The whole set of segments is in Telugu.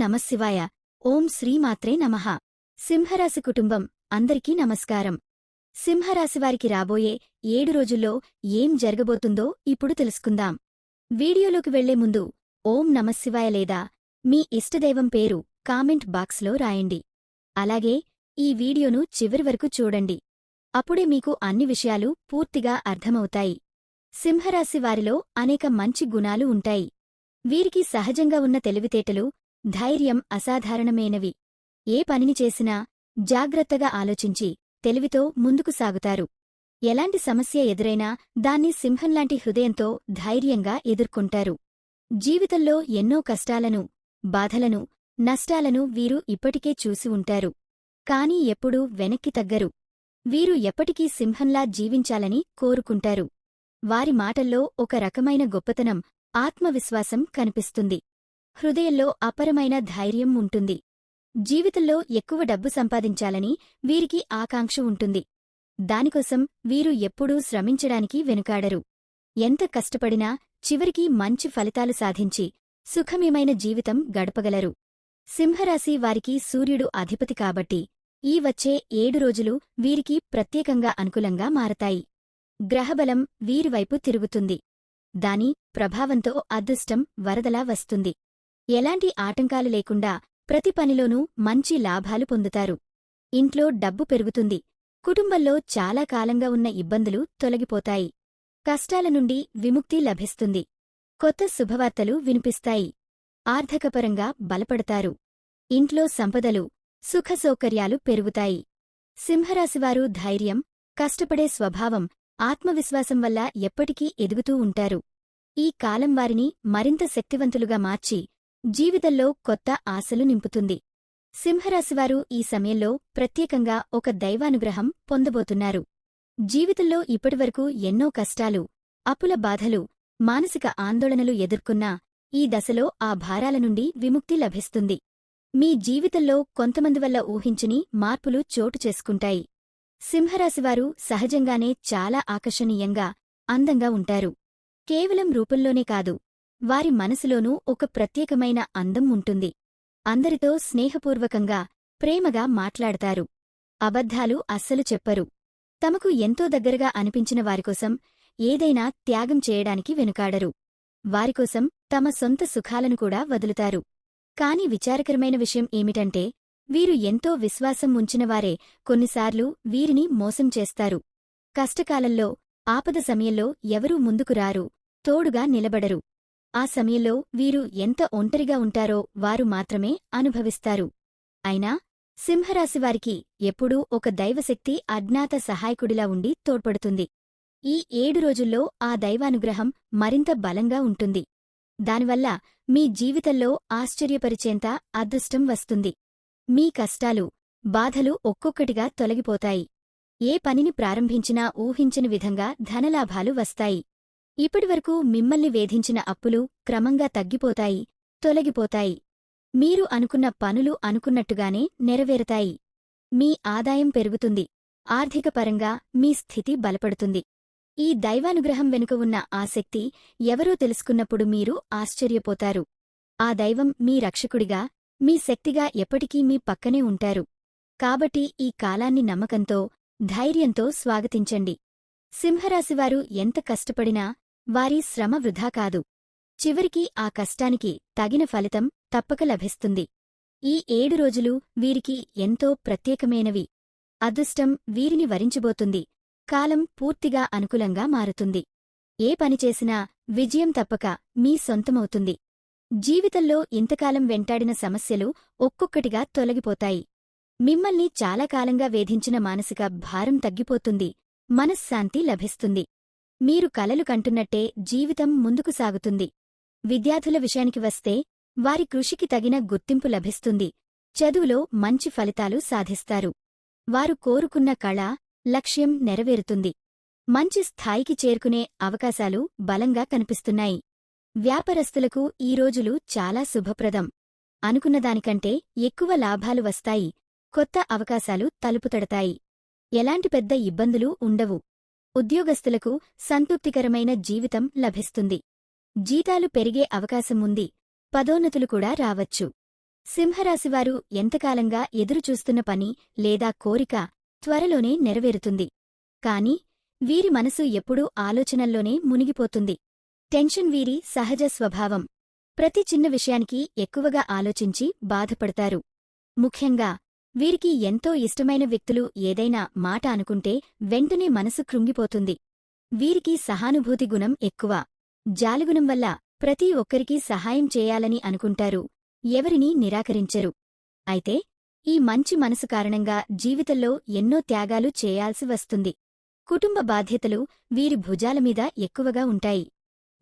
నమశివాయ ఓం శ్రీమాత్రే నమః. సింహరాశి కుటుంబం అందరికీ నమస్కారం. సింహరాశివారికి రాబోయే ఏడు రోజుల్లో ఏం జరగబోతుందో ఇప్పుడు తెలుసుకుందాం. వీడియోలోకి వెళ్ళే ముందు ఓం నమశివాయ లేదా మీ ఇష్టదైవం పేరు కామెంట్ బాక్స్లో రాయండి. అలాగే ఈ వీడియోను చివరి వరకు చూడండి. అప్పుడే మీకు అన్ని విషయాలు పూర్తిగా అర్థమవుతాయి. సింహరాశి వారిలో అనేక మంచి గుణాలు ఉంటాయి. వీరికి సహజంగా ఉన్న తెలివితేటలు ధైర్యం అసాధారణమైనవి. ఏ పనిని చేసినా జాగ్రత్తగా ఆలోచించి తెలివితో ముందుకు సాగుతారు. ఎలాంటి సమస్య ఎదురైనా దాన్ని సింహంలాంటి హృదయంతో ధైర్యంగా ఎదుర్కొంటారు. జీవితంలో ఎన్నో కష్టాలను బాధలను నష్టాలను వీరు ఇప్పటికే చూసి ఉంటారు. కాని ఎప్పుడూ వెనక్కి తగ్గరు. వీరు ఎప్పటికీ సింహంలా జీవించాలని కోరుకుంటారు. వారి మాటల్లో ఒక రకమైన గొప్పతనం ఆత్మవిశ్వాసం కనిపిస్తుంది. హృదయంలో అపరమైన ధైర్యం ఉంటుంది. జీవితంలో ఎక్కువ డబ్బు సంపాదించాలని వీరికి ఆకాంక్ష ఉంటుంది. దానికోసం వీరు ఎప్పుడూ శ్రమించడానికి వెనుకాడరు. ఎంత కష్టపడినా చివరికి మంచి ఫలితాలు సాధించి సుఖమయమైన జీవితం గడపగలరు. సింహరాశి వారికి సూర్యుడు అధిపతి కాబట్టి ఈ వచ్చే ఏడు రోజులు వీరికి ప్రత్యేకంగా అనుకూలంగా మారతాయి. గ్రహబలం వీరివైపు తిరుగుతుంది. దాని ప్రభావంతో అదృష్టం వరదలా వస్తుంది. ఎలాంటి ఆటంకాలు లేకుండా ప్రతి పనిలోనూ మంచి లాభాలు పొందుతారు. ఇంట్లో డబ్బు పెరుగుతుంది. కుటుంబంలో చాలా కాలంగా ఉన్న ఇబ్బందులు తొలగిపోతాయి. కష్టాల నుండి విముక్తి లభిస్తుంది. కొత్త శుభవార్తలు వినిపిస్తాయి. ఆర్థికపరంగా బలపడతారు. ఇంట్లో సంపదలు సుఖసౌకర్యాలు పెరుగుతాయి. సింహరాశివారు ధైర్యం కష్టపడే స్వభావం ఆత్మవిశ్వాసం వల్ల ఎప్పటికీ ఎదుగుతూ ఉంటారు. ఈ కాలం వారిని మరింత శక్తివంతులుగా మార్చి జీవితంలో కొత్త ఆశలు నింపుతుంది. సింహరాశివారు ఈ సమయంలో ప్రత్యేకంగా ఒక దైవానుగ్రహం పొందబోతున్నారు. జీవితంలో ఇప్పటివరకు ఎన్నో కష్టాలు అప్పుల బాధలు మానసిక ఆందోళనలు ఎదుర్కొన్నా ఈ దశలో ఆ భారాల నుండి విముక్తి లభిస్తుంది. మీ జీవితంలో కొంతమంది వల్ల ఊహించని మార్పులు చోటు చేసుకుంటాయి. సింహరాశివారు సహజంగానే చాలా ఆకర్షణీయంగా అందంగా ఉంటారు. కేవలం రూపంలోనే కాదు వారి మనసులోనూ ఒక ప్రత్యేకమైన అందం ఉంటుంది. అందరితో స్నేహపూర్వకంగా ప్రేమగా మాట్లాడతారు. అబద్ధాలు అస్సలు చెప్పరు. తమకు ఎంతో దగ్గరగా అనిపించిన వారికోసం ఏదైనా త్యాగం చేయడానికి వెనుకాడరు. వారికోసం తమ సొంత సుఖాలను కూడా వదులుతారు. కాని విచారకరమైన విషయం ఏమిటంటే వీరు ఎంతో విశ్వాసం ఉంచినవారే కొన్నిసార్లు వీరిని మోసం చేస్తారు. కష్టకాలంలో ఆపద సమయంలో ఎవరూ ముందుకు రారు తోడుగా నిలబడరు. ఆ సమయంలో వీరు ఎంత ఒంటరిగా ఉంటారో వారు మాత్రమే అనుభవిస్తారు. అయినా సింహరాశివారికి ఎప్పుడూ ఒక దైవశక్తి అజ్ఞాత సహాయకుడిలా ఉండి తోడ్పడుతుంది. ఈ ఏడు రోజుల్లో ఆ దైవానుగ్రహం మరింత బలంగా ఉంటుంది. దానివల్ల మీ జీవితంలో ఆశ్చర్యపరిచేంత అదృష్టం వస్తుంది. మీ కష్టాలు బాధలు ఒక్కొక్కటిగా తొలగిపోతాయి. ఏ పనిని ప్రారంభించినా ఊహించని విధంగా ధనలాభాలు వస్తాయి. ఇప్పటివరకు మిమ్మల్ని వేధించిన అప్పులు క్రమంగా తగ్గిపోతాయి తొలగిపోతాయి. మీరు అనుకున్న పనులు అనుకున్నట్టుగానే నెరవేరతాయి. మీ ఆదాయం పెరుగుతుంది. ఆర్థికపరంగా మీ స్థితి బలపడుతుంది. ఈ దైవానుగ్రహం వెనుక ఉన్న ఆసక్తి ఎవరో తెలుసుకున్నప్పుడు మీరు ఆశ్చర్యపోతారు. ఆ దైవం మీ రక్షకుడిగా మీ శక్తిగా ఎప్పటికీ మీ పక్కనే ఉంటారు. కాబట్టి ఈ కాలాన్ని నమ్మకంతో ధైర్యంతో స్వాగతించండి. సింహరాశివారు ఎంత కష్టపడినా వారి శ్రమ వృధా కాదు. చివరికి ఆ కష్టానికి తగిన ఫలితం తప్పక లభిస్తుంది. ఈ ఏడు రోజులు వీరికి ఎంతో ప్రత్యేకమైనవి. అదృష్టం వీరిని వరించబోతుంది. కాలం పూర్తిగా అనుకూలంగా మారుతుంది. ఏ పనిచేసినా విజయం తప్పక మీ సొంతమవుతుంది. జీవితంలో ఇంతకాలం వెంటాడిన సమస్యలు ఒక్కొక్కటిగా తొలగిపోతాయి. మిమ్మల్ని చాలా కాలంగా వేధించిన మానసిక భారం తగ్గిపోతుంది. మనశ్శాంతి లభిస్తుంది. మీరు కలలు కంటున్నట్టే జీవితం ముందుకు సాగుతుంది. విద్యార్థుల విషయానికి వస్తే వారి కృషికి తగిన గుర్తింపు లభిస్తుంది. చదువులో మంచి ఫలితాలు సాధిస్తారు. వారు కోరుకున్న కళ లక్ష్యం నెరవేరుతుంది. మంచి స్థాయికి చేరుకునే అవకాశాలు బలంగా కనిపిస్తున్నాయి. వ్యాపారస్తులకు ఈ రోజులు చాలా శుభప్రదం. అనుకున్నదానికంటే ఎక్కువ లాభాలు వస్తాయి. కొత్త అవకాశాలు తలుపుతడతాయి ఎలాంటి పెద్ద ఇబ్బందులు ఉండవు. ఉద్యోగస్తులకు సంతృప్తికరమైన జీవితం లభిస్తుంది. జీతాలు పెరిగే అవకాశం ఉంది పదోన్నతులు కూడా రావచ్చు. సింహరాశివారు ఎంతకాలంగా ఎదురుచూస్తున్న పని లేదా కోరిక త్వరలోనే నెరవేరుతుంది. కాని వీరి మనసు ఎప్పుడూ ఆలోచనల్లోనే మునిగిపోతుంది. టెన్షన్ వీరి సహజ స్వభావం. ప్రతి చిన్న విషయానికి ఎక్కువగా ఆలోచించి బాధపడతారు. ముఖ్యంగా వీరికి ఎంతో ఇష్టమైన వ్యక్తులు ఏదైనా మాట అనుకుంటే వెంటనే మనసు కృంగిపోతుంది. వీరికి సహానుభూతి గుణం ఎక్కువ. జాలిగుణం వల్ల ప్రతి ఒక్కరికీ సహాయం చేయాలని అనుకుంటారు ఎవరినీ నిరాకరించరు. అయితే ఈ మంచి మనసు కారణంగా జీవితంలో ఎన్నో త్యాగాలు చేయాల్సి వస్తుంది. కుటుంబ బాధ్యతలు వీరి భుజాలమీద ఎక్కువగా ఉంటాయి.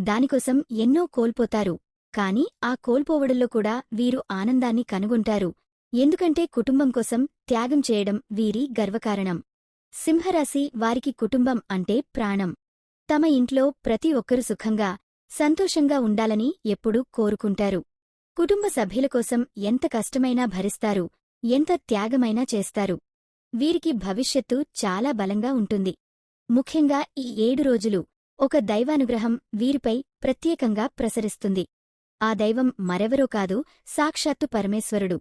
దానికోసం ఎన్నో కోల్పోతారు. కాని ఆ కోల్పోవడంలో కూడా వీరు ఆనందాన్ని కనుగొంటారు. ఎందుకంటే కుటుంబం కోసం త్యాగం చేయడం వీరి గర్వకారణం. సింహరాశి వారికి కుటుంబం అంటే ప్రాణం. తమ ఇంట్లో ప్రతి ఒక్కరు సుఖంగా సంతోషంగా ఉండాలని ఎప్పుడూ కోరుకుంటారు. కుటుంబ సభ్యుల కోసం ఎంత కష్టమైనా భరిస్తారు ఎంత త్యాగమైనా చేస్తారు. వీరికి భవిష్యత్తు చాలా బలంగా ఉంటుంది. ముఖ్యంగా ఈ ఏడు రోజులు ఒక దైవానుగ్రహం వీరిపై ప్రత్యేకంగా ప్రసరిస్తుంది. ఆ దైవం మరెవరో కాదు సాక్షాత్తు పరమేశ్వరుడు.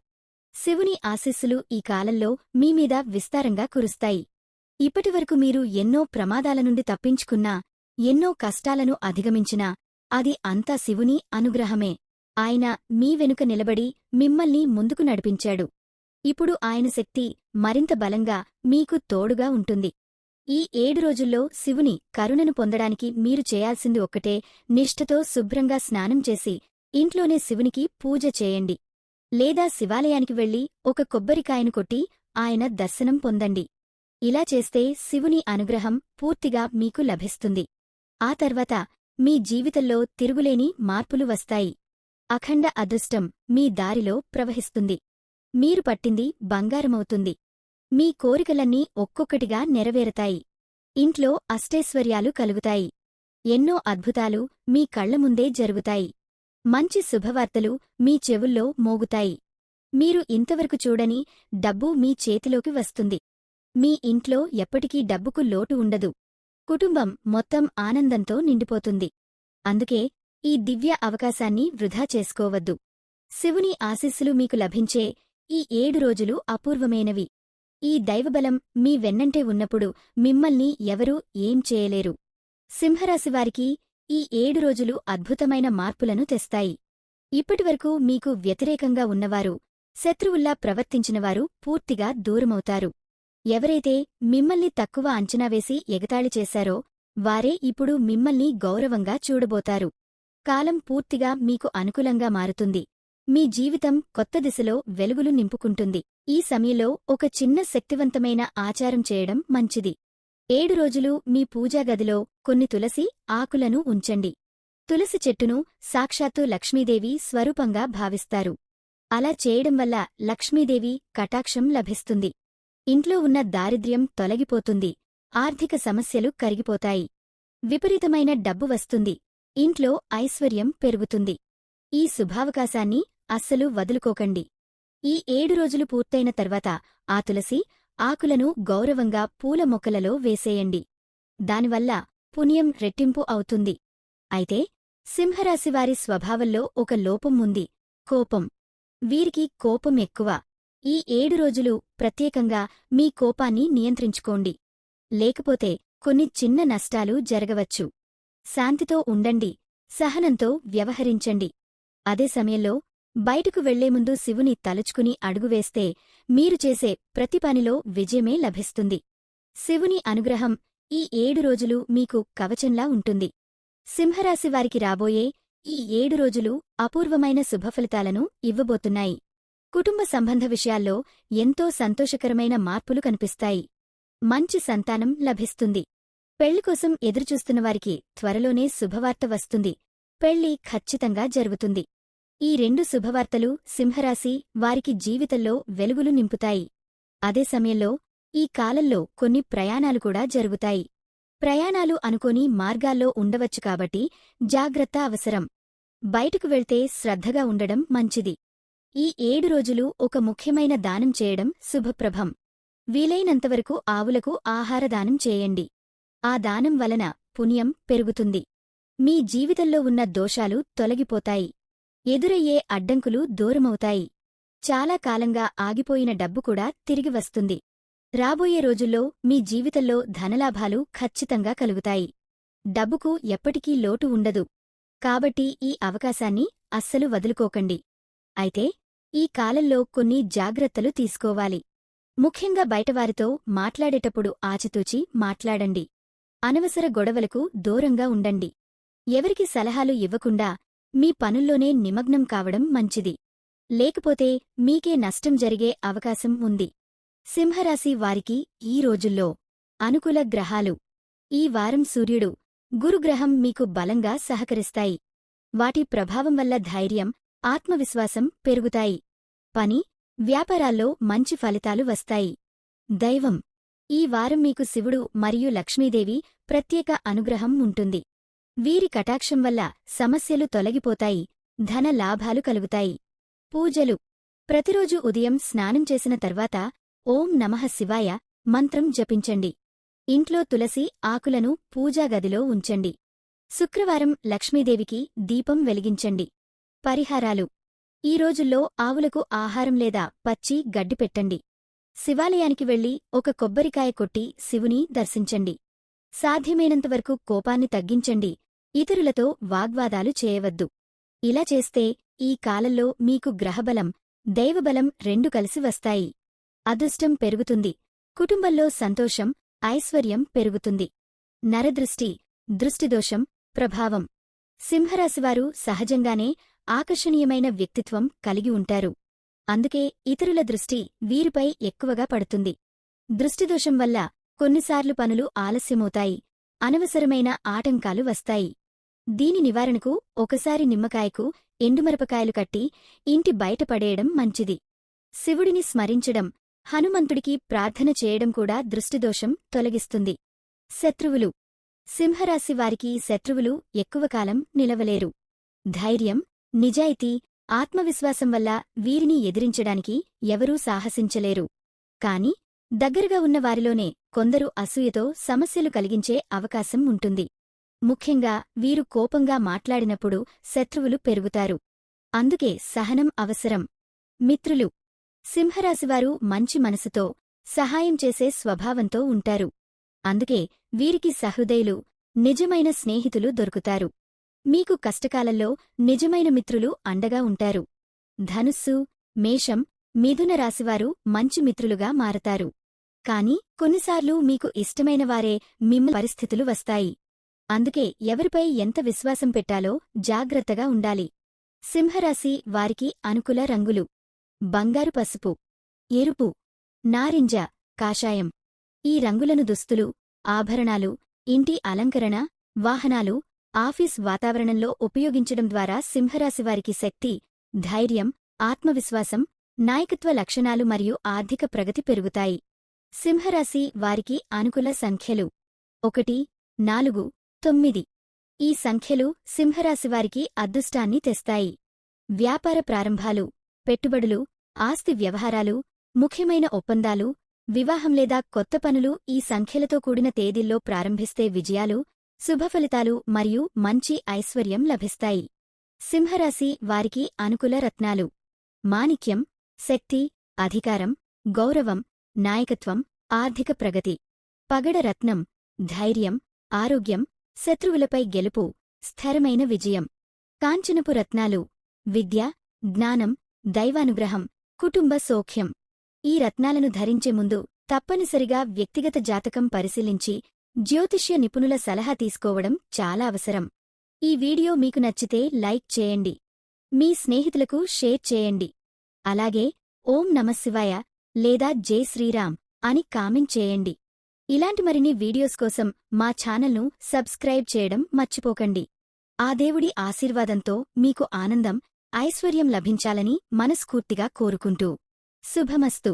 శివుని ఆశీస్సులు ఈ కాలంలో మీమీద విస్తారంగా కురుస్తాయి. ఇప్పటివరకు మీరు ఎన్నో ప్రమాదాల నుండి తప్పించుకున్నా ఎన్నో కష్టాలను అధిగమించినా అది అంతా శివుని అనుగ్రహమే. ఆయన మీ వెనుక నిలబడి మిమ్మల్ని ముందుకు నడిపించాడు. ఇప్పుడు ఆయన శక్తి మరింత బలంగా మీకు తోడుగా ఉంటుంది. ఈ ఏడు రోజుల్లో శివుని కరుణను పొందడానికి మీరు చేయాల్సింది ఒక్కటే నిష్ఠతో శుభ్రంగా స్నానం చేసి ఇంట్లోనే శివునికి పూజ చేయండి. లేదా శివాలయానికి వెళ్ళి ఒక కొబ్బరికాయను కొట్టి ఆయన దర్శనం పొందండి. ఇలా చేస్తే శివుని అనుగ్రహం పూర్తిగా మీకు లభిస్తుంది. ఆ తర్వాత మీ జీవితంలో తిరుగులేని మార్పులు వస్తాయి. అఖండ అదృష్టం మీ దారిలో ప్రవహిస్తుంది. మీరు పట్టింది బంగారమవుతుంది. మీ కోరికలన్నీ ఒక్కొక్కటిగా నెరవేరతాయి. ఇంట్లో అష్టైశ్వర్యాలు కలుగుతాయి. ఎన్నో అద్భుతాలు మీ కళ్ళ ముందే జరుగుతాయి. మంచి శుభవార్తలు మీ చెవుల్లో మోగుతాయి. మీరు ఇంతవరకు చూడని డబ్బు మీ చేతిలోకి వస్తుంది. మీ ఇంట్లో ఎప్పటికీ డబ్బుకు లోటు ఉండదు. కుటుంబం మొత్తం ఆనందంతో నిండిపోతుంది. అందుకే ఈ దివ్య అవకాశాన్ని వృధా చేసుకోవద్దు. శివుని ఆశీస్సులు మీకు లభించే ఈ ఏడు రోజులు అపూర్వమైనవి. ఈ దైవబలం మీ వెన్నంటే ఉన్నప్పుడు మిమ్మల్ని ఎవరూ ఏం చేయలేరు. సింహరాశివారికి ఈ ఏడు రోజులు అద్భుతమైన మార్పులను తెస్తాయి. ఇప్పటివరకు మీకు వ్యతిరేకంగా ఉన్నవారు శత్రువుల్లా ప్రవర్తించినవారు పూర్తిగా దూరమవుతారు. ఎవరైతే మిమ్మల్ని తక్కువ అంచనా వేసి ఎగతాళి చేశారో వారే ఇప్పుడు మిమ్మల్ని గౌరవంగా చూడబోతారు. కాలం పూర్తిగా మీకు అనుకూలంగా మారుతుంది. మీ జీవితం కొత్త దిశలో వెలుగులు నింపుకుంటుంది. ఈ సమయంలో ఒక చిన్న శక్తివంతమైన ఆచారం చేయడం మంచిది. ఏడు రోజులు మీ పూజాగదిలో కొన్ని తులసి ఆకులను ఉంచండి. తులసి చెట్టును సాక్షాత్తు లక్ష్మీదేవి స్వరూపంగా భావిస్తారు. అలా చేయడం వల్ల లక్ష్మీదేవి కటాక్షం లభిస్తుంది. ఇంట్లో ఉన్న దారిద్ర్యం తొలగిపోతుంది. ఆర్థిక సమస్యలు కరిగిపోతాయి. విపరీతమైన డబ్బు వస్తుంది. ఇంట్లో ఐశ్వర్యం పెరుగుతుంది. ఈ శుభావకాశాన్ని అస్సలు వదులుకోకండి. ఈ ఏడు రోజులు పూర్తయిన తర్వాత ఆ తులసి ఆకులను గౌరవంగా పూల మొక్కలలో వేసేయండి. దానివల్ల పుణ్యం రెట్టింపు అవుతుంది. అయితే సింహరాశివారి స్వభావంలో ఒక లోపం ఉంది. కోపం. వీరికి కోపం ఎక్కువ. ఈ ఏడు రోజులు ప్రత్యేకంగా మీ కోపాన్ని నియంత్రించుకోండి. లేకపోతే కొన్ని చిన్న నష్టాలు జరగవచ్చు. శాంతితో ఉండండి. సహనంతో వ్యవహరించండి. అదే సమయంలో బయటకు వెళ్ళే ముందు శివుని తలుచుకుని అడుగువేస్తే మీరు చేసే ప్రతి పనిలో విజయమే లభిస్తుంది. శివుని అనుగ్రహం ఈ ఏడు రోజులు మీకు కవచంలా ఉంటుంది. సింహరాశివారికి రాబోయే ఈ ఏడు రోజులు అపూర్వమైన శుభఫలితాలను ఇవ్వబోతున్నాయి. కుటుంబ సంబంధ విషయాల్లో ఎంతో సంతోషకరమైన మార్పులు కనిపిస్తాయి. మంచి సంతానం లభిస్తుంది. పెళ్ళికోసం ఎదురుచూస్తున్నవారికి త్వరలోనే శుభవార్త వస్తుంది. పెళ్ళి ఖచ్చితంగా జరుగుతుంది. ఈ రెండు శుభవార్తలు సింహరాశి వారికి జీవితంలో వెలుగులు నింపుతాయి. అదే సమయంలో ఈ కాలంలో కొన్ని ప్రయాణాలు కూడా జరుగుతాయి. ప్రయాణాలు అనుకోని మార్గాల్లో ఉండవచ్చు కాబట్టి జాగ్రత్త అవసరం. బయటకు వెళ్తే శ్రద్ధగా ఉండడం మంచిది. ఈ ఏడు రోజులు ఒక ముఖ్యమైన దానం చేయడం శుభప్రభం. వీలైనంతవరకు ఆవులకు ఆహారదానం చేయండి. ఆ దానం వలన పుణ్యం పెరుగుతుంది. మీ జీవితంలో ఉన్న దోషాలు తొలగిపోతాయి. ఎదురయ్యే అడ్డంకులు దూరమవుతాయి. చాలా కాలంగా ఆగిపోయిన డబ్బు కూడా తిరిగి వస్తుంది. రాబోయే రోజుల్లో మీ జీవితంలో ధనలాభాలు ఖచ్చితంగా కలుగుతాయి. డబ్బుకు ఎప్పటికీ లోటు ఉండదు. కాబట్టి ఈ అవకాశాన్ని అస్సలు వదులుకోకండి. అయితే ఈ కాలంలో కొన్ని జాగ్రత్తలు తీసుకోవాలి. ముఖ్యంగా బయటవారితో మాట్లాడేటప్పుడు ఆచితూచి మాట్లాడండి. అనవసర గొడవలకు దూరంగా ఉండండి. ఎవరికి సలహాలు ఇవ్వకుండా మీ పనుల్లోనే నిమగ్నం కావడం మంచిది. లేకపోతే మీకే నష్టం జరిగే అవకాశం ఉంది. సింహరాశి వారికి ఈ రోజుల్లో అనుకూల గ్రహాలు. ఈ వారం సూర్యుడు గురుగ్రహం మీకు బలంగా సహకరిస్తాయి. వాటి ప్రభావం వల్ల ధైర్యం ఆత్మవిశ్వాసం పెరుగుతాయి. పని వ్యాపారాల్లో మంచి ఫలితాలు వస్తాయి. దైవం. ఈ వారం మీకు శివుడు మరియు లక్ష్మీదేవి ప్రత్యేక అనుగ్రహం ఉంటుంది. వీరి కటాక్షం వల్ల సమస్యలు తొలగిపోతాయి ధన లాభాలు కలుగుతాయి. పూజలు. ప్రతిరోజు ఉదయం స్నానం చేసిన తర్వాత ఓం నమః శివాయ మంత్రం జపించండి. ఇంట్లో తులసి ఆకులను పూజాగదిలో ఉంచండి. శుక్రవారం లక్ష్మీదేవికి దీపం వెలిగించండి. పరిహారాలు. ఈ రోజుల్లో ఆవులకు ఆహారం లేదా పచ్చి గడ్డి పెట్టండి. శివాలయానికి వెళ్ళి ఒక కొబ్బరికాయ కొట్టి శివుని దర్శించండి. సాధ్యమైనంతవరకు కోపాన్ని తగ్గించండి. ఇతరులతో వాగ్వాదాలు చేయవద్దు. ఇలా చేస్తే ఈ కాలంలో మీకు గ్రహబలం దైవబలం రెండు కలిసి వస్తాయి. అదృష్టం పెరుగుతుంది. కుటుంబంలో సంతోషం ఐశ్వర్యం పెరుగుతుంది. నరదృష్టి దృష్టిదోషం ప్రభావం. సింహరాశివారు సహజంగానే ఆకర్షణీయమైన వ్యక్తిత్వం కలిగి ఉంటారు. అందుకే ఇతరుల దృష్టి వీరిపై ఎక్కువగా పడుతుంది. దృష్టిదోషం వల్ల కొన్నిసార్లు పనులు ఆలస్యమవుతాయి. అనవసరమైన ఆటంకాలు వస్తాయి. దీని నివారణకు ఒకసారి నిమ్మకాయకు ఎండుమిరపకాయలు కట్టి ఇంటి బయట పడేయడం మంచిది. శివుడిని స్మరించడం హనుమంతుడికి ప్రార్థన చేయడం కూడా దృష్టిదోషం తొలగిస్తుంది. శత్రువులు. సింహరాశి వారికి శత్రువులు ఎక్కువ కాలం నిలవలేరు. ధైర్యం నిజాయితీ ఆత్మవిశ్వాసం వల్ల వీరిని ఎదిరించడానికి ఎవరూ సాహసించలేరు. కాని దగ్గరగా ఉన్నవారిలోనే కొందరు అసూయతో సమస్యలు కలిగించే అవకాశం ఉంటుంది. ముఖ్యంగా వీరు కోపంగా మాట్లాడినప్పుడు శత్రువులు పెరుగుతారు. అందుకే సహనం అవసరం. మిత్రులు. సింహరాశివారు మంచి మనసుతో సహాయం చేసే స్వభావంతో ఉంటారు. అందుకే వీరికి సహృదయులు నిజమైన స్నేహితులు దొరుకుతారు. మీకు కష్టకాలంలో నిజమైన మిత్రులు అండగా ఉంటారు. ధనుస్సు మేషం మిథున రాశివారు మంచి మిత్రులుగా మారతారు. కాని కొన్నిసార్లు మీకు ఇష్టమైన వారే మిమ్మ పరిస్థితులు వస్తాయి. అందుకే ఎవరిపై ఎంత విశ్వాసం పెట్టాలో జాగ్రత్తగా ఉండాలి. సింహరాశి వారికి అనుకూల రంగులు. బంగారు పసుపు. ఎరుపు. నారింజ. కాషాయం. ఈ రంగులను దుస్తులు ఆభరణాలు ఇంటి అలంకరణ వాహనాలు ఆఫీస్ వాతావరణంలో ఉపయోగించడం ద్వారా సింహరాశివారికి శక్తి ధైర్యం ఆత్మవిశ్వాసం నాయకత్వ లక్షణాలు మరియు ఆర్థిక ప్రగతి పెరుగుతాయి. సింహరాశి వారికి అనుకూల సంఖ్యలు. ఒకటి నాలుగు. తొమ్మిది. ఈ సంఖ్యలు సింహరాశివారికి అదృష్టాన్ని తెస్తాయి. వ్యాపార ప్రారంభాలు పెట్టుబడులు ఆస్తి వ్యవహారాలు ముఖ్యమైన ఒప్పందాలు వివాహం లేదా కొత్త పనులు ఈ సంఖ్యలతో కూడిన తేదీల్లో ప్రారంభిస్తే విజయాలు శుభఫలితాలు మరియు మంచి ఐశ్వర్యం లభిస్తాయి. సింహరాశి వారికి అనుకూల రత్నాలు. మాణిక్యం శక్తి అధికారం గౌరవం నాయకత్వం ఆర్థిక ప్రగతి. పగడ రత్నం ధైర్యం ఆరోగ్యం శత్రువులపై గెలుపు స్థిరమైన విజయం. కాంచనపు రత్నాలు విద్య జ్ఞానం దైవానుగ్రహం కుటుంబ సౌఖ్యం. ఈ రత్నాలను ధరించే ముందు తప్పనిసరిగా వ్యక్తిగత జాతకం పరిశీలించి జ్యోతిష్య నిపుణుల సలహా తీసుకోవడం చాలా అవసరం. ఈ వీడియో మీకు నచ్చితే లైక్ చేయండి. మీ స్నేహితులకు షేర్ చేయండి. అలాగే ఓం నమశివాయ లేదా జై శ్రీరామ్ అని కామెంట్ చేయండి. ఇలాంటి మరిన్ని వీడియోస్ కోసం మా ఛానల్ను సబ్స్క్రైబ్ చేయడం మర్చిపోకండి. ఆ దేవుడి ఆశీర్వాదంతో మీకు ఆనందం ఐశ్వర్యం లభించాలని మనస్ఫూర్తిగా కోరుకుంటూ. శుభమస్తు.